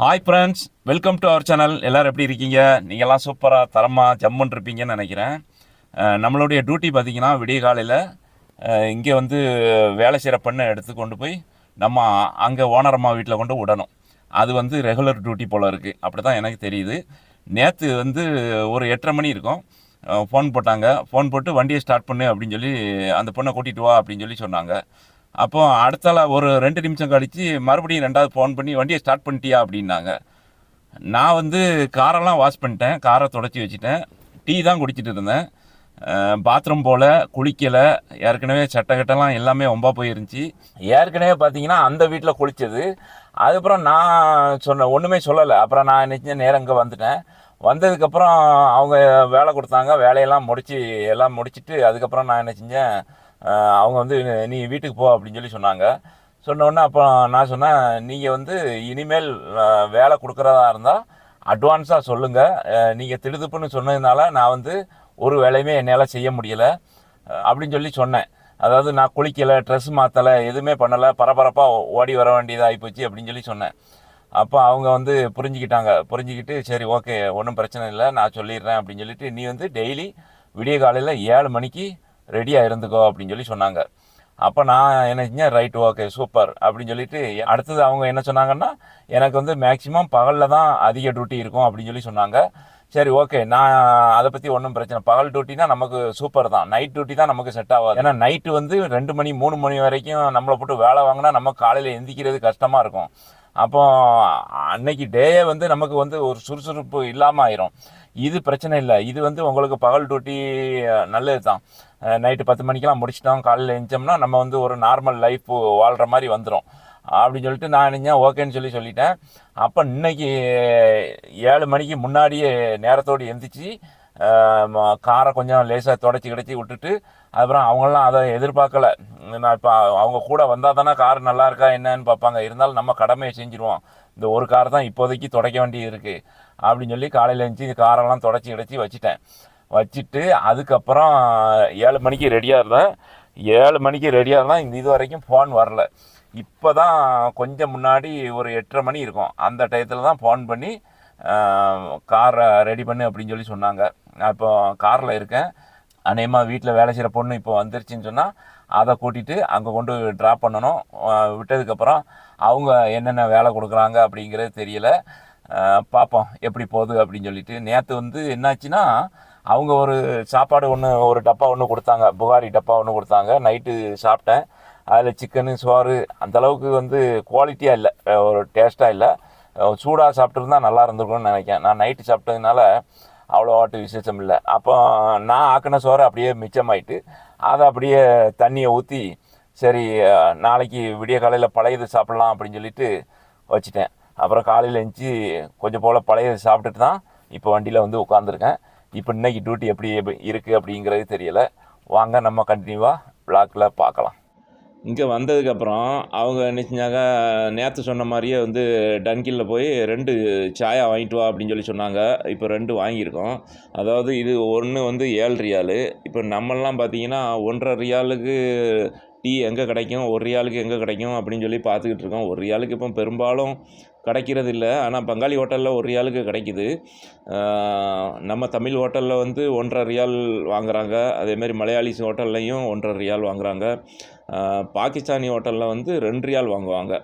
Hi friends welcome to our channel எல்லோரும் எப்படி இருக்கீங்க? நீங்கள்லாம் சூப்பராக தரமாக ஜம்முன்னு இருப்பீங்கன்னு நினைக்கிறேன். நம்மளுடைய டியூட்டி பார்த்தீங்கன்னா விடிய காலையில் இங்கே வந்து வேலை செய்கிற பெண்ணை எடுத்து கொண்டு போய் நம்ம அங்கே ஓனரம்மா வீட்டில் கொண்டு விடணும். அது வந்து ரெகுலர் டியூட்டி போல் இருக்குது அப்படி தான் எனக்கு தெரியுது. நேற்று வந்து ஒரு எட்டரை மணி இருக்கும். ஃபோன் போட்டாங்க. ஃபோன் போட்டு வண்டியை ஸ்டார்ட் பண்ணு அப்படின்னு சொல்லி அந்த பொண்ணை கூட்டிகிட்டு வா அப்படின்னு சொல்லி சொன்னாங்க. அப்போ அடுத்தால ஒரு ரெண்டு நிமிஷம் கழித்து மறுபடியும் ரெண்டாவது ஃபோன் பண்ணி வண்டியை ஸ்டார்ட் பண்ணிட்டியா? அப்படின்னாங்க. நான் வந்து காரெல்லாம் வாஷ் பண்ணிட்டேன். காரை தொடச்சி வச்சுட்டேன். டீ தான் குடிச்சிட்டு இருந்தேன். பாத்ரூம் போல் குளிக்கலை. ஏற்கனவே சட்டக்கட்டெல்லாம் எல்லாமே ஒம்பா போயிருந்துச்சு. ஏற்கனவே பார்த்தீங்கன்னா அந்த வீட்டில் குளித்தது அதுக்கப்புறம் நான் சொன்னேன் ஒன்றுமே சொல்லலை. அப்புறம் நான் நினச்ச நேரம் இங்கே வந்துட்டேன். வந்ததுக்கப்புறம் அவங்க வேலை கொடுத்தாங்க. வேலையெல்லாம் முடித்து எல்லாம் முடிச்சுட்டு அதுக்கப்புறம் நான் என்ன செஞ்சேன் அவங்க வந்து நீ வீட்டுக்கு போ அப்படின்னு சொல்லி சொன்னாங்க. சொன்னோடனே அப்போ நான் சொன்னேன் நீங்கள் வந்து இனிமேல் வேலை கொடுக்குறதா இருந்தால் அட்வான்ஸாக சொல்லுங்கள் நீங்கள் திடுதுப்புன்னு சொன்னதுனால நான் வந்து ஒரு வேலையுமே என்னால் செய்ய முடியலை அப்படின்னு சொல்லி சொன்னேன். அதாவது நான் குளிக்கலை ட்ரெஸ் மாற்றலை எதுவுமே பண்ணலை பரபரப்பாக ஓடி வர வேண்டியதாகி போச்சு அப்படின்னு சொல்லி சொன்னேன். அப்போ அவங்க வந்து புரிஞ்சுக்கிட்டாங்க. புரிஞ்சுக்கிட்டு சரி ஓகே ஒன்றும் பிரச்சனை இல்லை நான் சொல்லிடுறேன் அப்படின்னு சொல்லிட்டு நீ வந்து டெய்லி விடிய காலையில் ஏழு மணிக்கு ரெடியாக இருந்துக்கோ அப்படின்னு சொல்லி சொன்னாங்க. அப்போ நான் என்ன செஞ்சேன்? ரைட் ஓகே சூப்பர் அப்படின்னு சொல்லிட்டு அடுத்தது அவங்க என்ன சொன்னாங்கன்னா எனக்கு வந்து மேக்ஸிமம் பகலில் தான் அதிக டியூட்டி இருக்கும் அப்படின்னு சொல்லி சொன்னாங்க. சரி ஓகே நான் அதை பற்றி ஒன்றும் பிரச்சனை பகல் டியூட்டினா நமக்கு சூப்பர் தான். நைட் டியூட்டி தான் நமக்கு செட் ஆகாது. ஏன்னா நைட்டு வந்து ரெண்டு மணி மூணு மணி வரைக்கும் நம்மளை போட்டு வேலை வாங்கினா நம்ம காலையில் எந்திக்கிறது கஷ்டமாக இருக்கும். அப்போ அன்னைக்கு டேயே வந்து நமக்கு வந்து ஒரு சுறுசுறுப்பு இல்லாமல் ஆயிரும். இது பிரச்சனை இல்லை. இது வந்து உங்களுக்கு பகல் டியூட்டி நல்லது தான் நைட்டு பத்து மணிக்கெல்லாம் முடிச்சிட்டோம். காலையில் எழுந்தோம்னா நம்ம வந்து ஒரு நார்மல் லைஃப் வாழ்கிற மாதிரி வந்துடும் அப்படின்னு சொல்லிட்டு நான் நினைச்சேன் ஓகேன்னு சொல்லி சொல்லிட்டேன். அப்போ இன்னைக்கு ஏழு மணிக்கு முன்னாடியே நேரத்தோடு எந்திரிச்சு காரை கொஞ்சம் லேசாக தொடச்சி கிடச்சி விட்டுட்டு அப்புறம் அவங்களாம் அதை எதிர்பார்க்கல. நான் இப்போ அவங்க கூட வந்தால் தானே கார் நல்லா இருக்கா என்னன்னு பார்ப்பாங்க. இருந்தாலும் நம்ம கடமையை செஞ்சுருவோம். இந்த ஒரு கார் தான் இப்போதைக்கு துடைக்க வேண்டியது இருக்குது அப்படின்னு சொல்லி காலையில் எழுந்துச்சி காரெல்லாம் தொடச்சி கிடச்சி வச்சுட்டேன். வச்சுட்டு அதுக்கப்புறம் ஏழு மணிக்கு ரெடியாக இருந்தேன். ஏழு மணிக்கு ரெடியாக இருந்தால் இந்த இது வரைக்கும் ஃபோன் வரல. இப்போ தான் கொஞ்சம் முன்னாடி ஒரு எட்டரை மணி இருக்கும். அந்த டயத்தில் தான் ஃபோன் பண்ணி காரை ரெடி பண்ணு அப்படின்னு சொல்லி சொன்னாங்க. நான் இப்போ காரில் இருக்கேன். அநேகமாக வீட்டில் வேலை செய்கிற பொண்ணு இப்போ வந்துருச்சுன்னு சொன்னால் அதை கூட்டிகிட்டு அங்கே கொண்டு ட்ராப் பண்ணணும். விட்டதுக்கப்புறம் அவங்க என்னென்ன வேலை கொடுக்குறாங்க அப்படிங்கிறது தெரியல. பார்ப்போம் எப்படி போகுது அப்படின்னு சொல்லிட்டு. நேற்று வந்து என்னாச்சுன்னா அவங்க ஒரு சாப்பாடு ஒன்று ஒரு டப்பா ஒன்று கொடுத்தாங்க. புகாரி டப்பா ஒன்று கொடுத்தாங்க. நைட்டு சாப்பிட்டேன். அதில் சிக்கனு சோறு அந்தளவுக்கு வந்து குவாலிட்டியாக இல்லை. ஒரு டேஸ்ட்டாக இல்லை. சூடாக சாப்பிட்ருந்தா நல்லா இருந்திருக்கும்னு நினைக்கிறேன். நான் நைட்டு சாப்பிட்டதுனால அவ்வளோவாட்டு விசேஷம் இல்லை. அப்போ நான் ஆக்கின சோறு அப்படியே மிச்சமாயிட்டு அதை அப்படியே தண்ணியை ஊற்றி சரி நாளைக்கு விடிய காலையில் பழையது சாப்பிட்லாம் அப்படின்னு சொல்லிட்டு வச்சுட்டேன். அப்புறம் காலையில் எழுந்துச்சி கொஞ்சம் போல் பழையது சாப்பிட்டுட்டு தான் இப்போ வண்டியில் வந்து உட்காந்துருக்கேன் இப்போ இன்னைக்கு டியூட்டி எப்படி எப்படி இருக்குது அப்படிங்கிறது தெரியலை. வாங்க நம்ம கண்டினியூவாக பிளாக்கில் பார்க்கலாம். இங்கே வந்ததுக்கப்புறம் அவங்க என்ன செஞ்சாங்க நேற்று சொன்ன மாதிரியே வந்து டன்கில்ல போய் ரெண்டு சாயா வாங்கிட்டு வா அப்படின்னு சொல்லி சொன்னாங்க. இப்போ ரெண்டு வாங்கியிருக்கோம். அதாவது இது ஒன்று வந்து ஏழு ரியாலு இப்போ நம்மெல்லாம் பார்த்தீங்கன்னா ஒன்றரை ரியாலுக்கு டீ எங்கே கிடைக்கும் ஒரு ரியாலுக்கு எங்கே கிடைக்கும் அப்படின்னு சொல்லி பார்த்துக்கிட்டு இருக்கோம். ஒரு ரியாலுக்கு இப்போ பெரும்பாலும் கிடைக்கிறது இல்லை ஆனால் பங்காளி ஹோட்டலில் ஒரு ரியாலுக்கு கிடைக்கிது. நம்ம தமிழ் ஹோட்டலில் வந்து ஒன்றரை ரியால் வாங்குறாங்க. அதேமாரி மலையாளிஸ் ஹோட்டல்லையும் ஒன்றரை ரியால் வாங்குகிறாங்க பாகிஸ்தானி ஹோட்டலில் வந்து ரெண்டு ரியால் வாங்குவாங்க.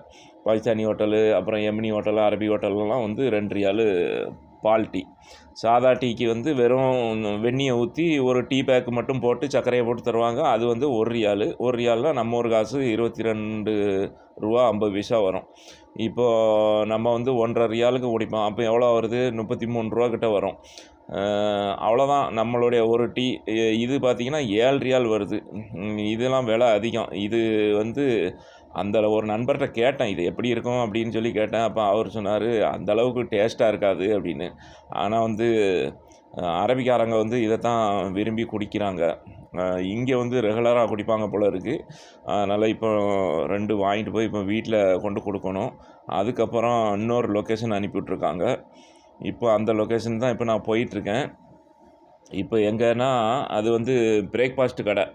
பாகிஸ்தானி ஹோட்டலு அப்புறம் எமினி ஹோட்டல் அரபி ஹோட்டல்லாம் வந்து ரெண்டு ரியாலு பால் டீ. சாதா டீக்கு வந்து வெறும் வெந்நியை ஊற்றி ஒரு டீ பேக் மட்டும் போட்டு சர்க்கரையை போட்டு தருவாங்க. அது வந்து ஒரு ரியாலு. ஒரு ரியால்னால் நம்ம ஒரு காசு இருபத்தி ரெண்டு ரூபா ஐம்பது பைசா வரும். இப்போது நம்ம வந்து ஒன்றரை ரியாலுக்கு குடிப்போம் அப்போ எவ்வளோ வருது? முப்பத்தி மூணு ரூபா கிட்ட வரும். அவ்வளோதான். நம்மளுடைய ஒரு டீ இது பார்த்திங்கன்னா ஏழு ரியால் வருது. இதெல்லாம் விலை அதிகம். இது வந்து அந்த ஒரு நண்பர்கிட்ட கேட்டேன் இது எப்படி இருக்கும்? அப்படின்னு சொல்லி கேட்டேன். அப்போ அவர் சொன்னார் அந்தளவுக்கு டேஸ்ட்டாக இருக்காது அப்படின்னு. ஆனால் வந்து அரபிக்காரங்க வந்து இதை தான் விரும்பி குடிக்கிறாங்க. இங்கே வந்து ரெகுலராக குடிப்பாங்க போல் இருக்குது அதனால் இப்போ ரெண்டு வாங்கிட்டு போய் இப்போ வீட்டில் கொண்டு கொடுக்கணும். அதுக்கப்புறம் இன்னொரு லொக்கேஷன் அனுப்பிவிட்ருக்காங்க இப்போ அந்த லொக்கேஷன் தான் இப்போ நான் போயிட்டுருக்கேன். இப்போ எங்கன்னா அது வந்து பிரேக்ஃபாஸ்ட் கடை.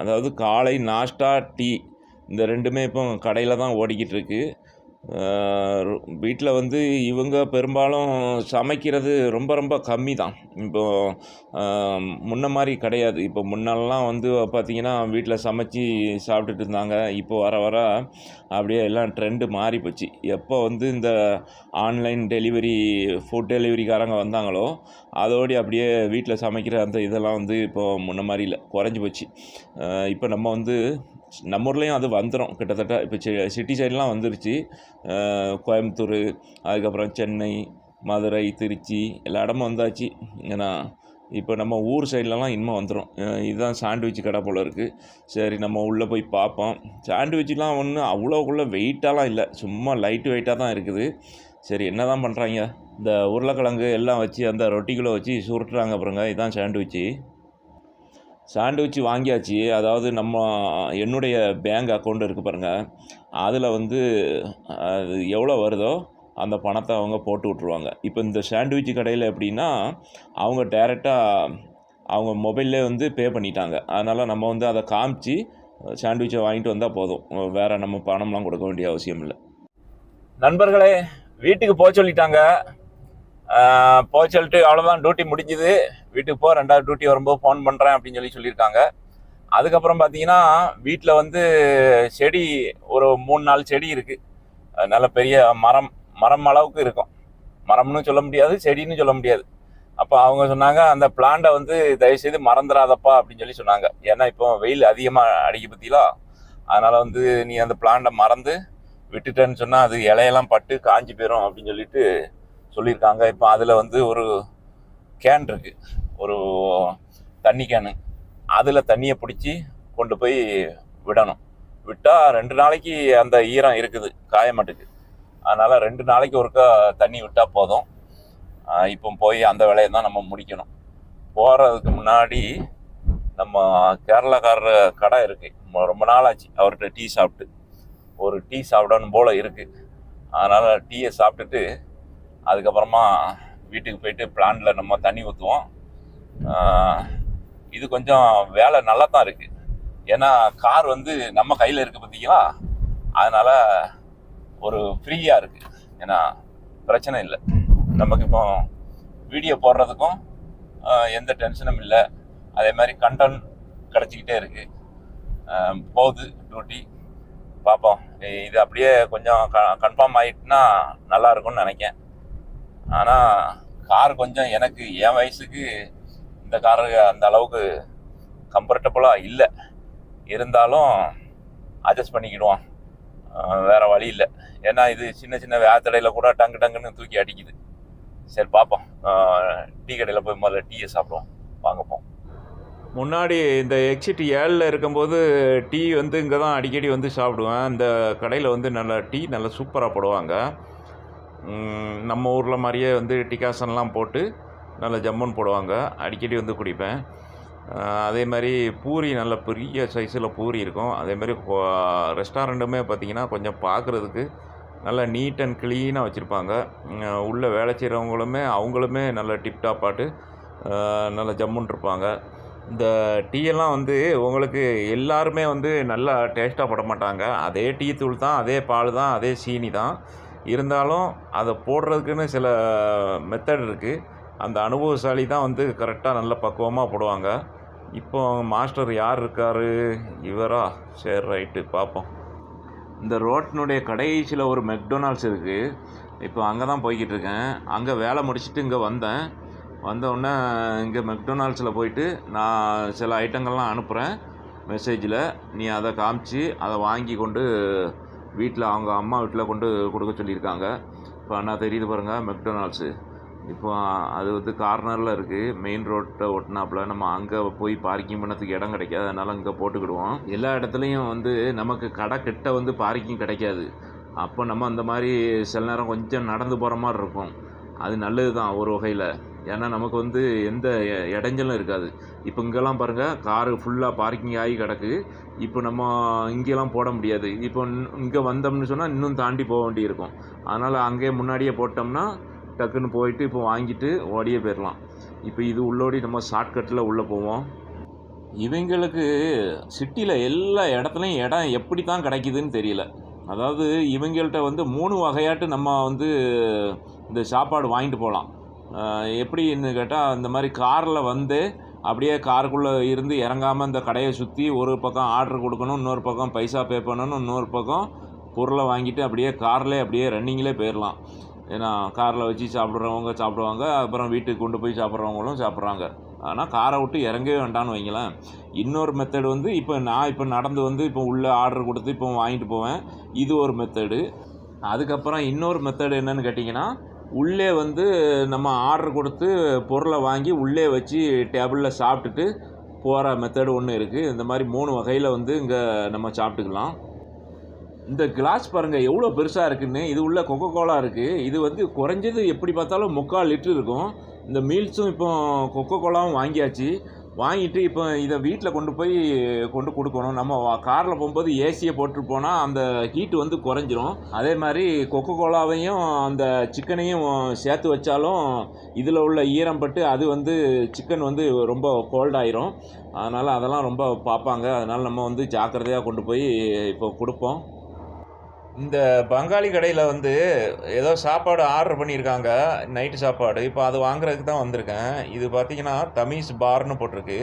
அதாவது காலை நாஷ்டா டீ இந்த ரெண்டுமே இப்போ கடையில் தான் ஓடிக்கிட்டு இருக்குது வீட்டில் வந்து இவங்க பெரும்பாலும் சமைக்கிறது ரொம்ப ரொம்ப கம்மி தான் இப்போ முன்ன மாதிரி கிடையாது. இப்போ முன்னெல்லாம் வந்து பார்த்திங்கன்னா வீட்டில் சமைச்சு சாப்பிட்டுட்டு இருந்தாங்க. இப்போ வர வர அப்படியே எல்லாம் ட்ரெண்டு மாறி போச்சு. எப்போ வந்து இந்த ஆன்லைன் டெலிவரி ஃபுட் டெலிவரிக்காரங்க வந்தாங்களோ அதோடு அப்படியே வீட்டில் சமைக்கிற அந்த இதெல்லாம் வந்து இப்போ முன்ன மாதிரி இல்லை. குறைஞ்சி போச்சு. இப்போ நம்ம வந்து நம்ம ஊர்லேயும் அது வந்துடும் கிட்டத்தட்ட இப்போ சிட்டி சைட்லாம் வந்துருச்சு. கோயம்புத்தூர் அதுக்கப்புறம் சென்னை மதுரை திருச்சி எல்லா இடமும் வந்தாச்சு. ஏன்னா இப்போ நம்ம ஊர் சைட்லலாம் இன்னும் வந்துடும் இதுதான் சாண்ட்விச் கடை போல் இருக்குது சரி நம்ம உள்ளே போய் பார்ப்போம். சாண்ட்விச்லாம் ஒன்று அவ்வளோக்குள்ளே வெயிட்டாலாம் இல்லை. சும்மா லைட் வெயிட்டாக தான் இருக்குது. சரி என்ன தான் பண்ணுறாங்க இந்த உருளைக்கிழங்கு எல்லாம் வச்சு அந்த ரொட்டிக்குள்ளே வச்சு சுருட்டுறாங்க அப்புறங்க இதுதான் சாண்ட்விச்சு சாண்ட்விச் வாங்கியாச்சு. அதாவது நம்ம என்னுடைய பேங்க் அக்கௌண்ட் இருக்குது பாருங்கள் அதில் வந்து அது எவ்வளோ வருதோ அந்த பணத்தை அவங்க போட்டு விட்ருவாங்க இப்போ இந்த சாண்ட்விச் கடையில் எப்படின்னா அவங்க டேரெக்டாக அவங்க மொபைல்லே வந்து பே பண்ணிட்டாங்க. அதனால் நம்ம வந்து அதை காமிச்சு சாண்ட்விச்சை வாங்கிட்டு வந்தால் போதும். வேறு நம்ம பணம்லாம் கொடுக்க வேண்டிய அவசியம் இல்லை. நண்பர்களே வீட்டுக்கு போக சொல்லிட்டாங்க. போக சொல்லிட்டு அவ்வளோதான் டியூட்டி முடிஞ்சுது. வீட்டுக்கு போ ரெண்டாவது டியூட்டி வரும்போது ஃபோன் பண்ணுறேன் அப்படின்னு சொல்லி சொல்லியிருக்காங்க. அதுக்கப்புறம் பார்த்தீங்கன்னா வீட்டில் வந்து செடி ஒரு மூணு நாலு செடி இருக்குது நல்ல பெரிய மரம் மரம் அளவுக்கு இருக்கும். மரம்னு சொல்ல முடியாது செடின்னு சொல்ல முடியாது. அப்போ அவங்க சொன்னாங்க அந்த பிளான்ட்டை வந்து தயவுசெய்து மறந்துடாதப்பா அப்படின்னு சொல்லி சொன்னாங்க. ஏன்னா இப்போ வெயில் அதிகமாக அடிக்க பற்றிலாம் அதனால் வந்து நீ அந்த பிளான்ட்டை மறந்து விட்டுட்டேன்னு சொன்னால் அது இலையெல்லாம் பட்டு காஞ்சி போயிடும் அப்படின்னு சொல்லிட்டு சொல்லியிருக்காங்க. இப்போ அதில் வந்து ஒரு கேன் இருக்கு. ஒரு தண்ணி கேனு அதில் தண்ணியை பிடிச்சி கொண்டு போய் விடணும். விட்டால் ரெண்டு நாளைக்கு அந்த ஈரம் இருக்குது காய மாட்டுக்கு. அதனால் ரெண்டு நாளைக்கு ஒருக்கா தண்ணி விட்டால் போதும். இப்போ போய் அந்த வேலையை தான் நம்ம முடிக்கணும். போகிறதுக்கு முன்னாடி நம்ம கேரளாக்காரர் கடை இருக்குது ரொம்ப நாள் ஆச்சு அவர்கிட்ட டீ சாப்பிட்டு. ஒரு டீ சாப்பிடணும் போல் இருக்குது அதனால் டீயை சாப்பிட்டுட்டு அதுக்கப்புறமா வீட்டுக்கு போயிட்டு பிளான்ல நம்ம தண்ணி ஊற்றுவோம் இது கொஞ்சம் வேலை நல்லா தான் இருக்குது ஏன்னா கார் வந்து நம்ம கையில் இருக்குது பார்த்தீங்களா அதனால் ஒரு ஃப்ரீயாக இருக்குது ஏன்னா பிரச்சனை இல்லை. நமக்கு இப்போ வீடியோ போடுறதுக்கும் எந்த டென்ஷனும் இல்லை. அதே மாதிரி கண்டென்ட் கிடச்சிக்கிட்டே இருக்குது போகுது டியூட்டி பார்ப்போம் இது அப்படியே கொஞ்சம் க கன்ஃபார்ம் ஆகிட்டுனா நல்லா இருக்கும்னு நினைக்கேன். ஆனால் கார் கொஞ்சம் எனக்கு என் வயசுக்கு இந்த காரு அந்த அளவுக்கு கம்ஃபர்டபுளாக இல்லை. இருந்தாலும் அட்ஜஸ்ட் பண்ணிக்கிடுவோம் வேறு வழி இல்லை. ஏன்னா இது சின்ன சின்ன வேத்தடையில் கூட டங்கு டங்குன்னு தூக்கி அடிக்குது. சரி பார்ப்போம் டீ கடையில் போய் முதல்ல டீயை சாப்பிடுவோம். வாங்கப்போம் முன்னாடி இந்த எக்ஸிட் ஏழில் இருக்கும்போது டீ வந்து இங்கே தான் அடிக்கடி வந்து சாப்பிடுவேன். இந்த கடையில் வந்து நல்லா டீ நல்லா சூப்பராக போடுவாங்க. நம்ம ஊரில் மாதிரியே வந்து டிகாசன்லாம் போட்டு நல்ல ஜம்முன்னு போடுவாங்க. அடிக்கடி வந்து குடிப்பேன். அதே மாதிரி பூரி நல்ல பெரிய சைஸில் பூரி இருக்கும். அதே மாதிரி ரெஸ்டாரண்ட்டுமே பார்த்திங்கன்னா கொஞ்சம் பார்க்குறதுக்கு நல்லா நீட் அண்ட் க்ளீனாக வச்சுருப்பாங்க. உள்ளே வேலை செய்கிறவங்களுமே அவங்களுமே நல்ல டிப்டாப் பாட்டு நல்ல ஜம்முன்னு இருப்பாங்க. இந்த டீயெல்லாம் வந்து உங்களுக்கு எல்லாருமே வந்து நல்லா டேஸ்ட்டாக போட மாட்டாங்க. அதே டீ தூள் தான் அதே பால் தான் அதே சீனி தான். இருந்தாலும் அதை போடுறதுக்குன்னு சில மெத்தட் இருக்குது அந்த அனுபவசாலி தான் வந்து கரெக்டாக நல்ல பக்குவமாக போடுவாங்க. இப்போ மாஸ்டர் யார் இருக்கார்? இவரா? சரி ரைட்டு பார்ப்போம். இந்த ரோட்டினுடைய கடைசியில் ஒரு மெக்டொனால்ட்ஸ் இருக்குது இப்போ அங்கே தான் போய்கிட்டு இருக்கேன். அங்கே வேலை முடிச்சுட்டு இங்கே வந்தேன். வந்தவுடனே இங்கே மெக்டொனால்ட்ஸில் போயிட்டு நான் சில ஐட்டங்கள்லாம் அனுப்புகிறேன் மெசேஜில் நீ அதை காமிச்சு அதை வாங்கி கொண்டு வீட்டில் அவங்க அம்மா வீட்டில் கொண்டு கொடுக்க சொல்லியிருக்காங்க. இப்போ அண்ணா தெரியுது பாருங்கள் மெக்டொனால்ட்ஸு இப்போ அது வந்து கார்னரில் இருக்குது மெயின் ரோட்டை ஒட்டினாப்புல நம்ம அங்கே போய் பார்க்கிங் பண்ணதுக்கு இடம் கிடைக்காது. அதனால் இங்கே போட்டுக்கிடுவோம். எல்லா இடத்துலையும் வந்து நமக்கு கடை கிட்ட வந்து பார்க்கிங் கிடைக்காது. அப்போ நம்ம அந்த மாதிரி சில நேரம் கொஞ்சம் நடந்து போகிற மாதிரி இருக்கும். அது நல்லது தான் ஒரு வகையில். ஏன்னா நமக்கு வந்து எந்த இடைஞ்சலும் இருக்காது. இப்போ இங்கெல்லாம் பாருங்கள் காரு ஃபுல்லாக பார்க்கிங் ஆகி கிடக்கு. இப்போ நம்ம இங்கெல்லாம் போட முடியாது. இப்போ இங்கே வந்தோம்னு சொன்னால் இன்னும் தாண்டி போக வேண்டியிருக்கும். அதனால் அங்கேயே முன்னாடியே போட்டோம்னா டக்குன்னு போயிட்டு இப்போ வாங்கிட்டு ஓடியே போயிடலாம் இப்போ இது உள்ளோடி நம்ம ஷார்ட்கட்டில் உள்ளே போவோம். இவங்களுக்கு சிட்டியில் எல்லா இடத்துலையும் இடம் எப்படி தான் கிடைக்குதுன்னு தெரியல. அதாவது இவங்கள்ட்ட வந்து மூணு வகையாட்டு நம்ம வந்து இந்த சாப்பாடு வாங்கிட்டு போகலாம். எப்படின்னு கேட்டால் இந்த மாதிரி காரில் வந்து அப்படியே காருக்குள்ளே இருந்து இறங்காமல் இந்த கடையை சுற்றி ஒரு பக்கம் ஆர்டர் கொடுக்கணும் இன்னொரு பக்கம் பைசா பே பண்ணணும் இன்னொரு பக்கம் பொருளை வாங்கிட்டு அப்படியே கார்லேயே அப்படியே ரன்னிங்லேயே போயிடலாம் ஏன்னா காரில் வச்சு சாப்பிட்றவங்க சாப்பிடுவாங்க அப்புறம் வீட்டுக்கு கொண்டு போய் சாப்பிட்றவங்களும் சாப்பிட்றாங்க. ஆனால் காரை விட்டு இறங்கவே வேண்டாம்னு வைங்களேன். இன்னொரு மெத்தடு வந்து இப்போ நான் இப்போ நடந்து வந்து இப்போ உள்ளே ஆர்டர் கொடுத்து இப்போ வாங்கிட்டு போவேன். இது ஒரு மெத்தடு அதுக்கப்புறம் இன்னொரு மெத்தடு என்னன்னு கேட்டிங்கன்னா உள்ளே வந்து நம்ம ஆர்டர் கொடுத்து பொருளை வாங்கி உள்ளே வச்சு டேபிளில் சாப்பிட்டுட்டு போகிற மெத்தடு ஒன்று இருக்குது இந்த மாதிரி மூணு வகையில் வந்து இங்கே நம்ம சாப்பிட்டுக்கலாம். இந்த கிளாஸ் பாருங்கள் எவ்வளோ பெருசாக இருக்குன்னு. இது உள்ள கொக்கோ கோலா இருக்குது இது வந்து குறைஞ்சது எப்படி பார்த்தாலும் முக்கால் லிட்டர் இருக்கும். இந்த மீல்ஸும் இப்போ கொக்கோ கோலாவும் வாங்கியாச்சு. வாங்கிட்டு இப்போ இதை வீட்டில் கொண்டு போய் கொண்டு கொடுக்கணும். நம்ம காரில் போகும்போது ஏசியை போட்டு போனால் அந்த ஹீட்டு வந்து குறைஞ்சிரும். அதே மாதிரி கொக்கோ கோலாவையும் அந்த சிக்கனையும் சேர்த்து வச்சாலும் இதில் உள்ள ஈரம் பட்டு அது வந்து சிக்கன் வந்து ரொம்ப கோல்டாயிரும் அதனால் அதெல்லாம் ரொம்ப பார்ப்பாங்க. அதனால் நம்ம வந்து ஜாக்கிரதையாக கொண்டு போய் இப்போ கொடுப்போம். இந்த பங்காளி கடையில் வந்து ஏதோ சாப்பாடு ஆர்டர் பண்ணியிருக்காங்க நைட்டு சாப்பாடு. இப்போ அது வாங்குறதுக்கு தான் வந்திருக்கேன். இது பார்த்தீங்கன்னா தமீஸ் பார்னு போட்டிருக்கு.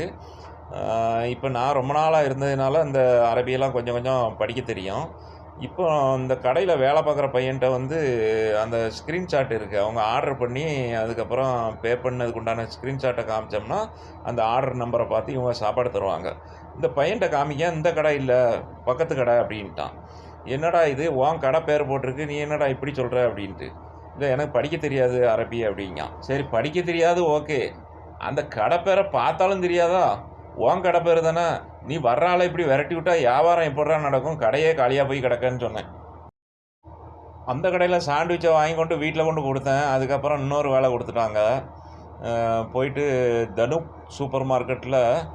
இப்போ நான் ரொம்ப நாளாக இருந்ததுனால இந்த அரபியெல்லாம் கொஞ்சம் கொஞ்சம் படிக்க தெரியும். இப்போ அந்த கடையில் வேலை பார்க்குற பையன்கிட்ட வந்து அந்த ஸ்க்ரீன்ஷாட் இருக்குது அவங்க ஆர்டர் பண்ணி அதுக்கப்புறம் பே பண்ணதுக்கு உண்டான ஸ்க்ரீன்ஷாட்டை காமிச்சோம்னா அந்த ஆர்டர் நம்பரை பார்த்து இவங்க சாப்பாடு தருவாங்க. இந்த பையன்கிட்ட காமிக்க இந்த கடை இல்லை பக்கத்து கடை அப்படின்ட்டான். என்னடா இது? உன் கடை பேர் போட்டிருக்கு நீ என்னடா இப்படி சொல்கிற அப்படின்ட்டு. இல்லை எனக்கு படிக்க தெரியாது அரபி அப்படிங்கான் சரி படிக்க தெரியாது ஓகே. அந்த கடை பேரை பார்த்தாலும் தெரியாதா? உன் கடை பேர் தானே. நீ வர்றால இப்படி விரட்டி விட்டா வியாபாரம் எப்படா நடக்கும்? கடையே காலியாக போய் கிடக்கன்னு சொன்னேன். அந்த கடையில் சாண்ட்விச்சை வாங்கி கொண்டு வீட்டில் கொண்டு கொடுத்தேன். அதுக்கப்புறம் இன்னொரு வேலை கொடுத்துட்டாங்க. போயிட்டு தனுப் சூப்பர் மார்க்கெட்டில்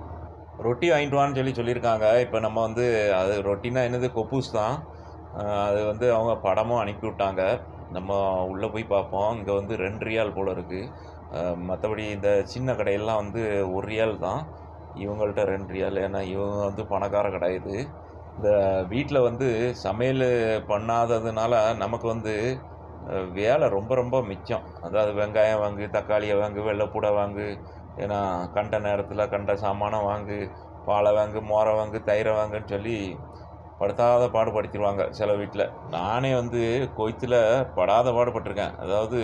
ரொட்டி வாங்கிட்டு வான்னு சொல்லி சொல்லியிருக்காங்க. இப்போ நம்ம வந்து அது ரொட்டினா என்னது? கொப்பூஸ் தான். அது வந்து அவங்க படமும் அனுப்பி விட்டாங்க. நம்ம உள்ளே போய் பார்ப்போம். இங்கே வந்து ரெண்டு ரியால் போல் இருக்குது மற்றபடி இந்த சின்ன கடையெல்லாம் வந்து ஒரு ரியால் தான். இவங்கள்ட்ட ரெண்டு ரியால். ஏன்னா இவங்க வந்து பணக்கார கடை இது. இந்த வீட்டில் வந்து சமையல் பண்ணாததுனால நமக்கு வந்து வேலை ரொம்ப ரொம்ப மிச்சம். அதாவது வெங்காயம் வாங்கு தக்காளியை வாங்கு வெள்ளைப்பூடை வாங்கு ஏன்னா கண்ட நேரத்தில் கண்ட சாமானம் வாங்கு பாலை வாங்கு மோரை வாங்கு தயிரை வாங்குன்னு சொல்லி படுத்தாத பாடு படுத்திடுவாங்க சில வீட்டில் நானே வந்து கொய்த்தில் படாத பாடுபட்டிருக்கேன் அதாவது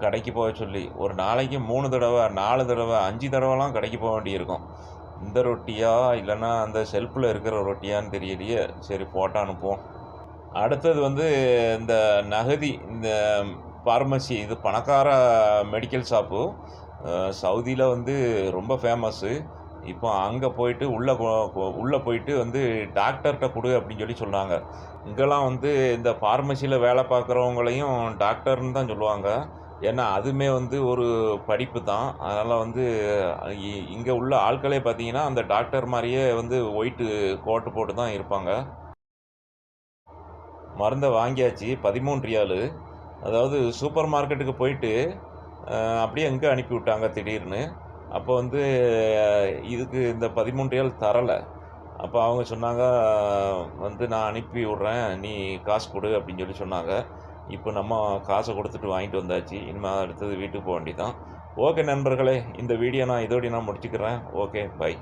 கடைக்கு போக சொல்லி ஒரு நாளைக்கு மூணு தடவை நாலு தடவை அஞ்சு தடவைலாம் கடைக்கு போக வேண்டியிருக்கும். இந்த ரொட்டியா இல்லைன்னா அந்த செல்ஃபில் இருக்கிற ரொட்டியான்னு தெரியலையே சரி போட்டு அனுப்புவோம். அடுத்தது வந்து இந்த நகதி இந்த ஃபார்மசி இது பணக்கார மெடிக்கல் ஷாப்பு சவுதியில் வந்து ரொம்ப ஃபேமஸ்ஸு இப்போ அங்கே போயிட்டு உள்ளே உள்ளே போயிட்டு வந்து டாக்டர்கிட்ட கொடு அப்படின்னு சொல்லி சொன்னாங்க இங்கெல்லாம் வந்து இந்த ஃபார்மசியில் வேலை பார்க்குறவங்களையும் டாக்டர்னு தான் சொல்லுவாங்க. ஏன்னா அதுவுமே வந்து ஒரு படிப்பு தான். அதனால் வந்து இங்கே உள்ள ஆட்களே பார்த்தீங்கன்னா அந்த டாக்டர் மாதிரியே வந்து ஒயிட்டு கோட்டு போட்டு தான் இருப்பாங்க. மருந்தை வாங்கியாச்சு பதிமூன்று ரியாலு அதாவது சூப்பர் மார்க்கெட்டுக்கு போயிட்டு அப்படியே எங்கே அனுப்பிவிட்டாங்க திடீர்னு. அப்போ வந்து இதுக்கு இந்த பதிமூணு தரலை. அப்போ அவங்க சொன்னாங்க வந்து நான் அனுப்பி விட்றேன் நீ காசு கொடு அப்படின்னு சொல்லி சொன்னாங்க. இப்போ நம்ம காசை கொடுத்துட்டு வாங்கிட்டு வந்தாச்சு. இனிமேல் அடுத்தது வீட்டுக்கு போக வேண்டியதான் ஓகே நண்பர்களே இந்த வீடியோ நான் இதோடய நான் முடிச்சுக்கிறேன். Okay bye.